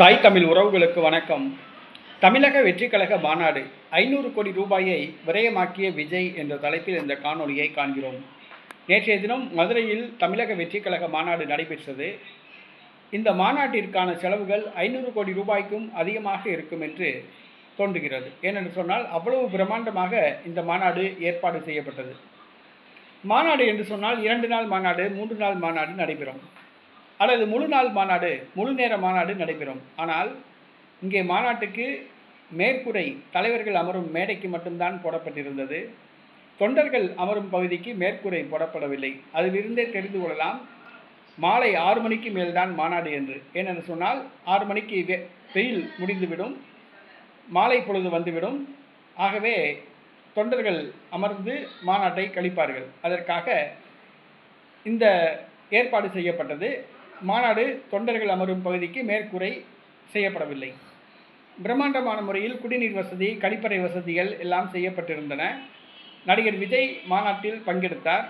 தாய் தமிழ் உறவுகளுக்கு வணக்கம். தமிழக வெற்றிக்கழக மாநாடு ஐநூறு கோடி ரூபாயை விரயமாக்கிய விஜய் என்ற தலைப்பில் இந்த காணொலியை காண்கிறோம். நேற்றைய தினம் மதுரையில் தமிழக வெற்றிக்கழக மாநாடு நடைபெற்றது. இந்த மாநாட்டிற்கான செலவுகள் ஐநூறு கோடி ரூபாய்க்கும் அதிகமாக இருக்கும் என்று தோன்றுகிறது. ஏனென்று சொன்னால் அவ்வளவு பிரம்மாண்டமாக இந்த மாநாடு ஏற்பாடு செய்யப்பட்டது. மாநாடு என்று சொன்னால் இரண்டு நாள் மாநாடு மூன்று நாள் மாநாடு நடைபெறும். அல்லது முழு நாள் மாநாடு முழு நேர மாநாடு நடைபெறும். ஆனால் இங்கே மாநாட்டுக்கு மேற்கூரை தலைவர்கள் அமரும் மேடைக்கு மட்டும்தான் போடப்பட்டிருந்தது. தொண்டர்கள் அமரும் பகுதிக்கு மேற்கூரை போடப்படவில்லை. அதிலிருந்தே தெரிந்து கொள்ளலாம் மாலை ஆறு மணிக்கு மேல்தான் மாநாடு என்று. ஏனென்று சொன்னால் ஆறு மணிக்கு வெ- வெயில் முடிந்துவிடும் மாலை பொழுது வந்துவிடும். ஆகவே தொண்டர்கள் அமர்ந்து மாநாட்டை கழிப்பார்கள். அதற்காக இந்த ஏற்பாடு செய்யப்பட்டது. மாநாடு தொண்டர்கள் அமரும் பகுதிக்கு மேற்கூரை செய்யப்படவில்லை. பிரம்மாண்டமான முறையில் குடிநீர் வசதி கழிப்பறை வசதிகள் எல்லாம் செய்யப்பட்டிருந்தன. நடிகர் விஜய் மாநாட்டில் பங்கெடுத்தார்.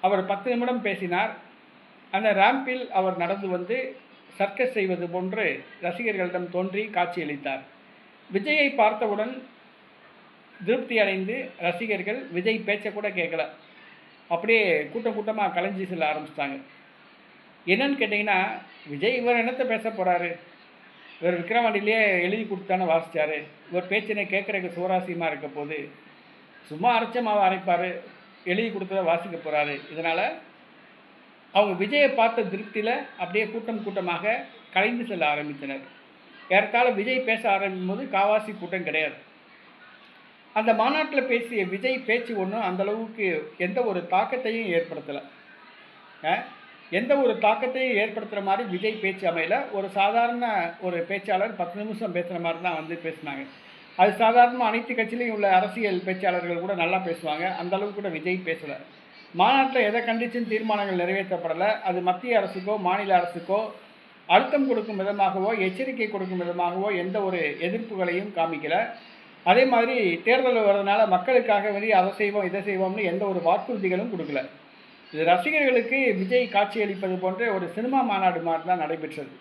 அவர் பத்து நிமிடம் பேசினார். அந்த ரேம்பில் அவர் நடந்து வந்து சர்க்கஸ் செய்வது போன்று ரசிகர்களிடம் தோன்றி காட்சியளித்தார். விஜயை பார்த்தவுடன் திருப்தி அடைந்து ரசிகர்கள் விஜய் பேச்சை கூட கேட்கல. அப்படியே கூட்டம் கூட்டமாக கலைஞ்சி செல்ல ஆரம்பிச்சிட்டாங்க. என்னன்னு கேட்டிங்கன்னா விஜய் இவர் என்னத்தை பேச போகிறாரு இவர் விக்ரவாண்டிலேயே எழுதி கொடுத்தானே வாசித்தார் இவர் பேச்சினை கேட்குறக்கு சுவராசியமாக இருக்க போது சும்மா அரைச்ச மாவை அரைப்பார் எழுதி கொடுத்ததை வாசிக்க போகிறாரு இதனால் அவங்க விஜயை பார்த்த திருப்தியில் அப்படியே கூட்டம் கூட்டமாக கலைந்து செல்ல ஆரம்பித்தனர். ஏறத்தாழ விஜய் பேச ஆரம்பிக்கும் போது காவாசி கூட்டம் கிடையாது. அந்த மாநாட்டில் பேசிய விஜய் பேச்சு ஒன்றும் அந்தளவுக்கு எந்த ஒரு தாக்கத்தையும் ஏற்படுத்தலை. எந்த ஒரு தாக்கத்தையும் ஏற்படுத்துகிற மாதிரி விஜய் பேச்சு அமையல. ஒரு சாதாரண ஒரு பேச்சாளர் பத்து நிமிஷம் பேசுகிற மாதிரி தான் வந்து பேசினாங்க. அது சாதாரணமாக அனைத்து கட்சியிலையும் உள்ள அரசியல் பேச்சாளர்கள் கூட நல்லா பேசுவாங்க. அந்த அளவுக்கு கூட விஜய் பேசலை. மாநாட்டில் எதை கண்டிச்சும் தீர்மானங்கள் நிறைவேற்றப்படலை. அது மத்திய அரசுக்கோ மாநில அரசுக்கோ அழுத்தம் கொடுக்கும் விதமாகவோ எச்சரிக்கை கொடுக்கும் விதமாகவோ எந்த ஒரு எதிர்ப்புகளையும் காமிக்கல. அதே மாதிரி தேர்தல் வர்றதுனால மக்களுக்காக வெளியே அதை செய்வோம் இதை செய்வோம்னு எந்த ஒரு வாக்குறுதிகளும் கொடுக்கல. இது ரசிகர்களுக்கு விஜய் காட்சியளிப்பது போன்ற ஒரு சினிமா மாநாடு மாதிரி தான் நடைபெற்றது.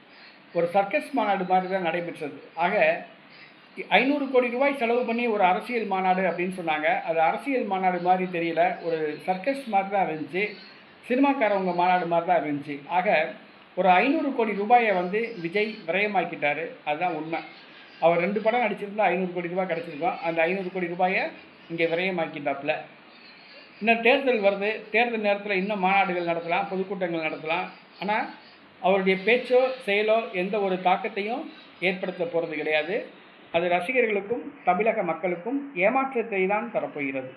ஒரு சர்க்கஸ் மாநாடு மாதிரி தான் நடைபெற்றது. ஆக ஐநூறு கோடி ரூபாய் செலவு பண்ணி ஒரு அரசியல் மாநாடு அப்படின்னு சொன்னாங்க. அது அரசியல் மாநாடு மாதிரி தெரியல. ஒரு சர்க்கஸ் மாதிரி தான் இருந்துச்சு. சினிமாக்காரவங்க மாநாடு மாதிரி தான் இருந்துச்சு. ஆக ஒரு ஐநூறு கோடி ரூபாயை வந்து விஜய் விரயமாக்கிட்டாரு. அதுதான் உண்மை. அவர் ரெண்டு படம் நடிச்சிருந்தா ஐநூறு கோடி ரூபாய் கிடச்சிருக்கோம். அந்த ஐநூறு கோடி ரூபாயை இங்கே விரயமாக்கிட்டாப்புல. இன்னும் தேர்தல் வருது. தேர்தல் நேரத்தில் இன்னும் மாநாடுகள் நடத்தலாம் பொதுக்கூட்டங்கள் நடத்தலாம். ஆனால் அவருடைய பேச்சோ செயலோ எந்த ஒரு தாக்கத்தையும் ஏற்படுத்த போகிறது கிடையாது. அது ரசிகர்களுக்கும் தமிழக மக்களுக்கும் ஏமாற்றத்தை தான் தரப்போகிறது.